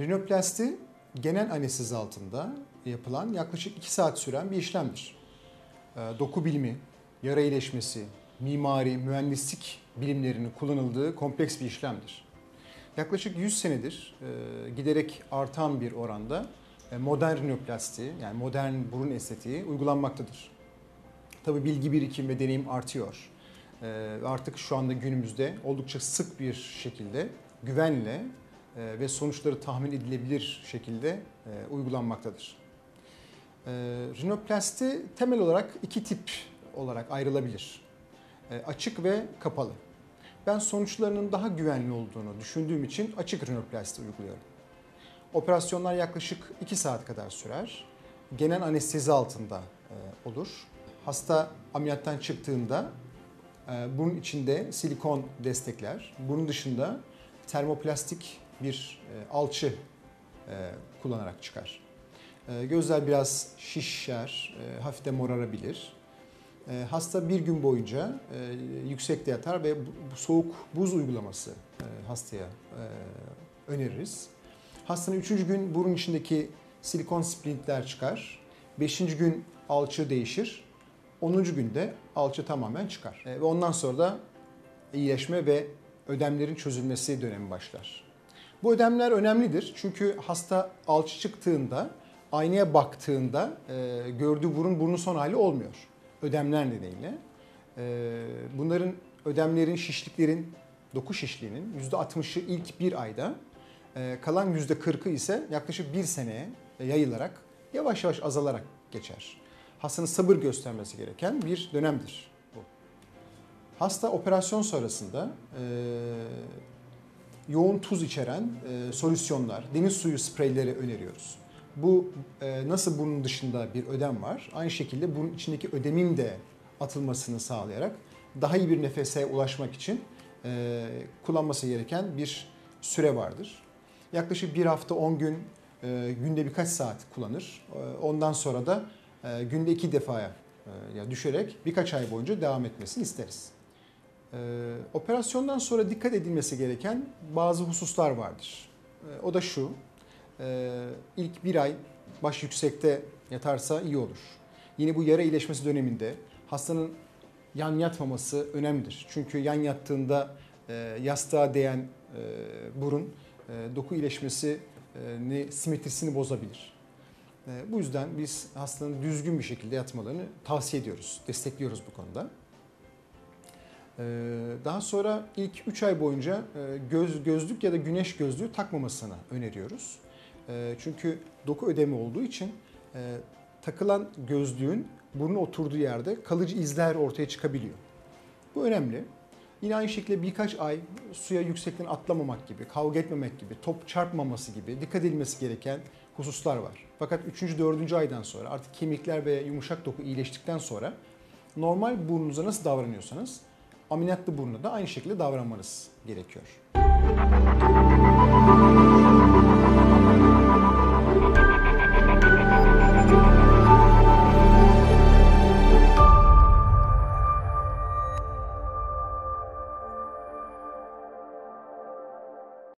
Rinoplasti genel anestezi altında yapılan yaklaşık 2 saat süren bir işlemdir. Ee, Doku bilimi, yara iyileşmesi, mimari, mühendislik bilimlerinin kullanıldığı kompleks bir işlemdir. Yaklaşık 100 senedir e, giderek artan bir oranda e, modern rinoplasti yani modern burun estetiği uygulanmaktadır. Tabi bilgi birikim ve deneyim artıyor. E, Artık şu anda günümüzde oldukça sık bir şekilde güvenle ve sonuçları tahmin edilebilir şekilde e, uygulanmaktadır. E, Rinoplasti temel olarak iki tip olarak ayrılabilir. E, Açık ve kapalı. Ben sonuçlarının daha güvenli olduğunu düşündüğüm için açık rinoplasti uyguluyorum. Operasyonlar yaklaşık 2 saat kadar sürer. Genel anestezi altında e, olur. Hasta ameliyattan çıktığında e, bunun içinde silikon destekler. Bunun dışında termoplastik bir e, alçı e, kullanarak çıkar. E, Gözler biraz şişer, hafif de morarabilir. Hasta bir gün boyunca yüksekte yatar ve soğuk buz uygulaması hastaya öneririz. Hastanın üçüncü gün burun içindeki silikon splintler çıkar. Beşinci gün alçı değişir. Onuncu günde alçı tamamen çıkar. Ve ondan sonra da iyileşme ve ödemlerin çözülmesi dönemi başlar. Bu ödemler önemlidir çünkü hasta alçı çıktığında aynaya baktığında e, gördüğü burun burnu son hali olmuyor. Ödemler nedeniyle. E, bunların ödemlerin, şişliklerin, doku şişliğinin %60'ı ilk bir ayda, e, kalan %40'ı ise yaklaşık bir seneye yayılarak yavaş yavaş azalarak geçer. Hastanın sabır göstermesi gereken bir dönemdir bu. Hasta operasyon sonrasında e, yoğun tuz içeren e, solüsyonlar, deniz suyu spreyleri öneriyoruz. Bu e, nasıl bunun dışında bir ödem var, aynı şekilde bunun içindeki ödemin de atılmasını sağlayarak daha iyi bir nefese ulaşmak için e, kullanması gereken bir süre vardır. Yaklaşık bir hafta 10 gün e, günde birkaç saat kullanır. E, ondan sonra da e, günde iki defaya e, düşerek birkaç ay boyunca devam etmesini isteriz. E, operasyondan sonra dikkat edilmesi gereken bazı hususlar vardır. E, o da şu, e, ilk bir ay baş yüksekte yatarsa iyi olur. Yine bu yara iyileşmesi döneminde hastanın yan yatmaması önemlidir. Çünkü yan yattığında e, yastığa değen e, burun e, doku iyileşmesini, simetrisini bozabilir. E, Bu yüzden biz hastanın düzgün bir şekilde yatmalarını tavsiye ediyoruz, destekliyoruz bu konuda. E, Daha sonra ilk 3 ay boyunca e, göz gözlük ya da güneş gözlüğü takmamasını öneriyoruz. E, Çünkü doku ödemi olduğu için e, takılan gözlüğün burnu oturduğu yerde kalıcı izler ortaya çıkabiliyor. Bu önemli. Yine aynı şekilde birkaç ay suya yüksekten atlamamak gibi, kavga etmemek gibi, top çarpmaması gibi dikkat edilmesi gereken hususlar var. Fakat 3. 4. aydan sonra artık kemikler ve yumuşak doku iyileştikten sonra normal burnunuza nasıl davranıyorsanız ameliyatlı burnuna da aynı şekilde davranmanız gerekiyor.